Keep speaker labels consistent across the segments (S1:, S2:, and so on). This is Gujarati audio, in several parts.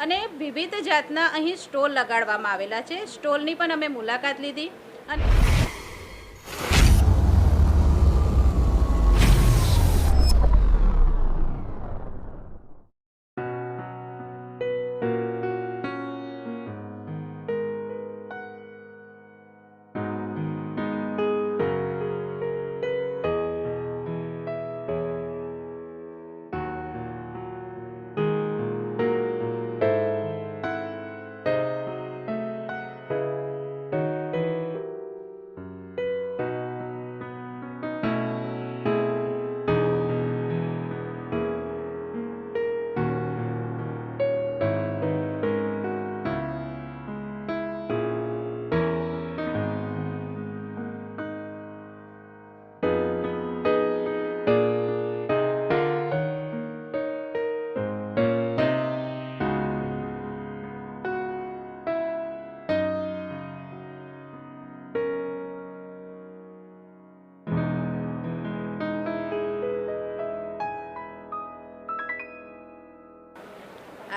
S1: અને વિવિધ જાતના અહીં સ્ટોલ લગાડવામાં આવેલા છે. સ્ટોલની પણ અમે મુલાકાત લીધી. અને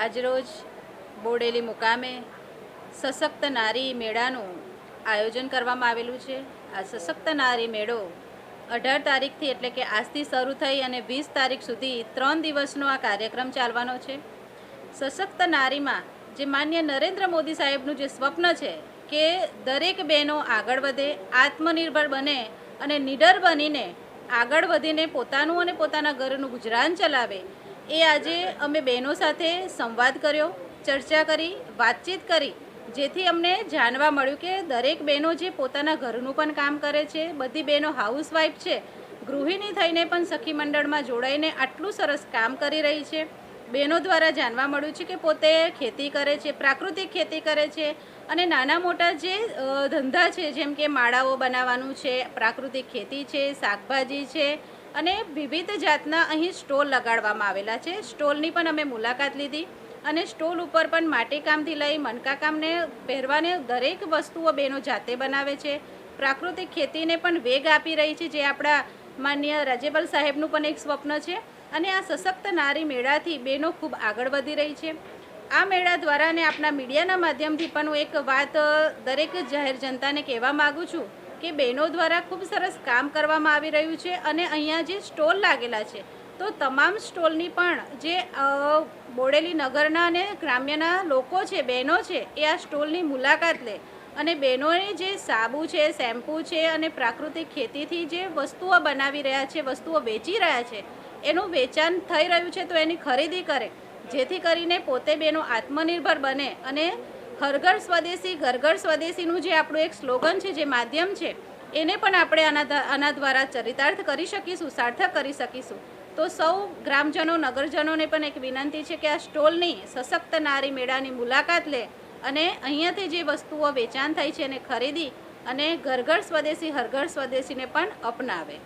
S1: આજરોજ બોડેલી મુકામે સશક્ત નારી મેળાનું આયોજન કરવામાં આવેલું છે. આ સશક્ત નારી મેળો અઢાર તારીખથી એટલે કે આજથી શરૂ થઈ અને વીસ તારીખ સુધી ત્રણ દિવસનો આ કાર્યક્રમ ચાલવાનો છે. સશક્ત નારીમાં જે માન્ય નરેન્દ્ર મોદી સાહેબનું જે સ્વપ્ન છે કે દરેક બહેનો આગળ વધે, આત્મનિર્ભર બને અને નિડર બનીને આગળ વધીને પોતાનું અને પોતાના ઘરનું ગુજરાન ચલાવે એ આજે અમે બહેનો સાથે સંવાદ કર્યો, ચર્ચા કરી, વાતચીત કરી, જેથી અમને જાણવા મળ્યું કે દરેક બહેનો જે પોતાના ઘરનું પણ કામ કરે છે, બધી બહેનો હાઉસવાઈફ છે, ગૃહિણી થઈને પણ સખી મંડળમાં જોડાઈને આટલું સરસ કામ કરી રહી છે. બહેનો દ્વારા જાણવા મળ્યું છે કે પોતે ખેતી કરે છે, પ્રાકૃતિક ખેતી કરે છે અને નાના મોટા જે ધંધા છે, જેમ કે માળાઓ બનાવવાનું છે, પ્રાકૃતિક ખેતી છે, શાકભાજી છે અને વિવિધ જાતના અહીં સ્ટોલ લગાડવામાં આવેલા છે. સ્ટોલની પણ અમે મુલાકાત લીધી અને સ્ટોલ ઉપર પણ માટીકામથી લઈ મનકાકામને પહેરવાને દરેક વસ્તુઓ બહેનો જાતે બનાવે છે. પ્રાકૃતિક ખેતીને પણ વેગ આપી રહી છે, જે આપણા માન્ય રાજ્યપાલ સાહેબનું પણ એક સ્વપ્ન છે. અને આ સશક્ત નારી મેળાથી બહેનો ખૂબ આગળ વધી રહી છે. આ મેળા દ્વારા અને આપણા મીડિયાના માધ્યમથી પણ હું એક વાત દરેક જાહેર જનતાને કહેવા માગું છું કે બહેનો દ્વારા ખૂબ સરસ કામ કરવામાં આવી રહ્યું છે અને અહીંયા જે સ્ટોલ લાગેલા છે, તો તમામ સ્ટોલની પણ જે બોડેલી નગરના અને ગ્રામ્યના લોકો છે, બહેનો છે, એ આ સ્ટોલની મુલાકાત લે. અને બહેનોએ જે સાબુ છે, શેમ્પૂ છે અને પ્રાકૃતિક ખેતીથી જે વસ્તુઓ બનાવી રહ્યા છે, વસ્તુઓ વેચી રહ્યા છે એનું વેચાણ થઈ રહ્યું છે તો એની ખરીદી કરે. જેથી કરીને પોતે બેનો આત્મનિર્ભર બને અને હરઘર સ્વદેશી ઘર ઘર સ્વદેશીનું જે આપણું એક સ્લોગન છે, જે માધ્યમ છે, એને પણ આપણે આના આના દ્વારા ચરિતાર્થ કરી શકીશું, સાર્થક કરી શકીશું. તો સૌ ગ્રામજનો, નગરજનોને પણ એક વિનંતી છે કે આ સ્ટોલની સશક્ત નારી મેળાની મુલાકાત લે અને અહીંયાથી જે વસ્તુઓ વેચાણ થાય છે એને ખરીદી અને ઘર ઘર સ્વદેશી હરઘર સ્વદેશીને પણ અપનાવે.